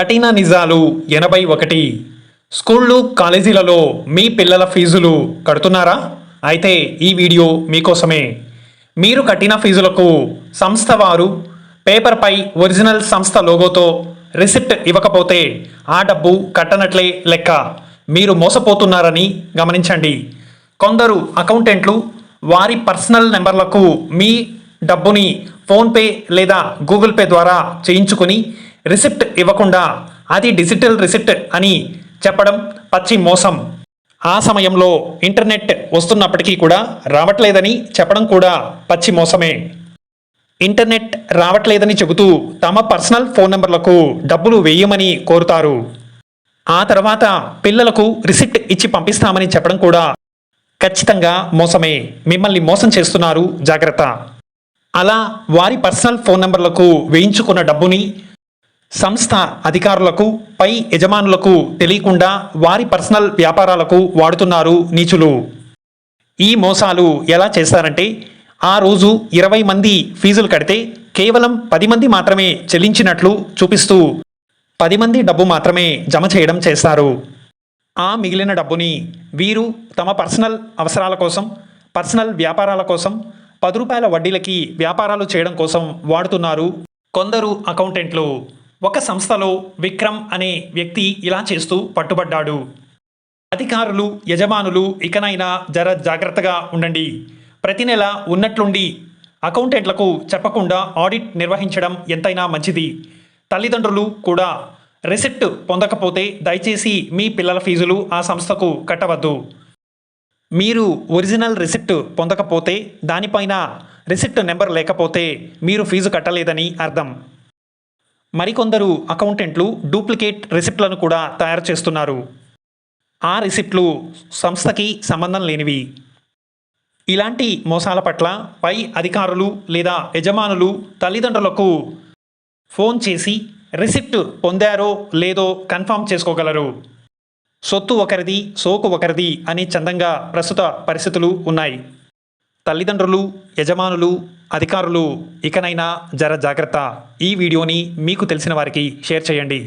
కఠిన నిజాలు ఎనభై ఒకటి. స్కూళ్ళు కాలేజీలలో మీ పిల్లల ఫీజులు కడుతున్నారా? అయితే ఈ వీడియో మీకోసమే. మీరు కట్టిన ఫీజులకు సంస్థ వారు పేపర్పై ఒరిజినల్ సంస్థ లోగోతో రిసిప్ట్ ఇవ్వకపోతే ఆ డబ్బు కట్టనట్లే లెక్క. మీరు మోసపోతున్నారని గమనించండి. కొందరు అకౌంటెంట్లు వారి పర్సనల్ నెంబర్లకు మీ డబ్బుని ఫోన్పే లేదా గూగుల్ పే ద్వారా చేయించుకుని రిసిప్ట్ ఇవ్వకుండా అది డిజిటల్ రిసిప్ట్ అని చెప్పడం పచ్చి మోసం. ఆ సమయంలో ఇంటర్నెట్ వస్తున్నప్పటికీ కూడా రావట్లేదని చెప్పడం కూడా పచ్చి మోసమే. ఇంటర్నెట్ రావట్లేదని చెబుతూ తమ పర్సనల్ ఫోన్ నెంబర్లకు డబ్బులు వేయమని కోరుతారు. ఆ తర్వాత పిల్లలకు రిసిప్ట్ ఇచ్చి పంపిస్తామని చెప్పడం కూడా ఖచ్చితంగా మోసమే. మిమ్మల్ని మోసం చేస్తున్నారు జాగ్రత్త. అలా వారి పర్సనల్ ఫోన్ నెంబర్లకు వేయించుకున్న డబ్బుని సంస్థ అధికారులకు పై యజమానులకు తెలియకుండా వారి పర్సనల్ వ్యాపారాలకు వాడుతున్నారు నీచులు. ఈ మోసాలు ఎలా చేస్తారంటే ఆ రోజు ఇరవై మంది ఫీజులు కడితే కేవలం పది మంది మాత్రమే చెల్లించినట్లు చూపిస్తూ పది మంది డబ్బు మాత్రమే జమ చేయడం చేస్తారు. ఆ మిగిలిన డబ్బుని వీరు తమ పర్సనల్ అవసరాల కోసం పర్సనల్ వ్యాపారాల కోసం పది రూపాయల వడ్డీలకి వ్యాపారాలు చేయడం కోసం వాడుతున్నారు కొందరు అకౌంటెంట్లు. ఒక సంస్థలో విక్రమ్ అనే వ్యక్తి ఇలా చేస్తూ పట్టుబడ్డాడు. అధికారులు యజమానులు ఇకనైనా జర జాగ్రత్తగా ఉండండి. ప్రతి నెల ఉన్నట్లుండి అకౌంటెంట్లకు చెప్పకుండా ఆడిట్ నిర్వహించడం ఎంతైనా మంచిది. తల్లిదండ్రులు కూడా రిసిప్ట్ పొందకపోతే దయచేసి మీ పిల్లల ఫీజులు ఆ సంస్థకు కట్టవద్దు. మీరు ఒరిజినల్ రిసిప్ట్ పొందకపోతే దానిపైన రిసిప్ట్ నెంబర్ లేకపోతే మీరు ఫీజు కట్టలేదని అర్థం. మరికొందరు అకౌంటెంట్లు డూప్లికేట్ రిసిప్ట్లను కూడా తయారు చేస్తున్నారు. ఆ రిసిప్ట్లు సంస్థకి సంబంధం లేనివి. ఇలాంటి మోసాల పట్ల పై అధికారులు లేదా యజమానులు తల్లిదండ్రులకు ఫోన్ చేసి రిసిప్ట్ పొందారో లేదో కన్ఫామ్ చేసుకోగలరు. సొత్తు ఒకరిది సోకు ఒకరిది అని చందంగా ప్రస్తుత పరిస్థితులు ఉన్నాయి. తల్లిదండ్రులు యజమానులు అధికారులు ఇకనైనా జర జాగ్రత్త. ఈ వీడియోని మీకు తెలిసిన వారికి షేర్ చేయండి.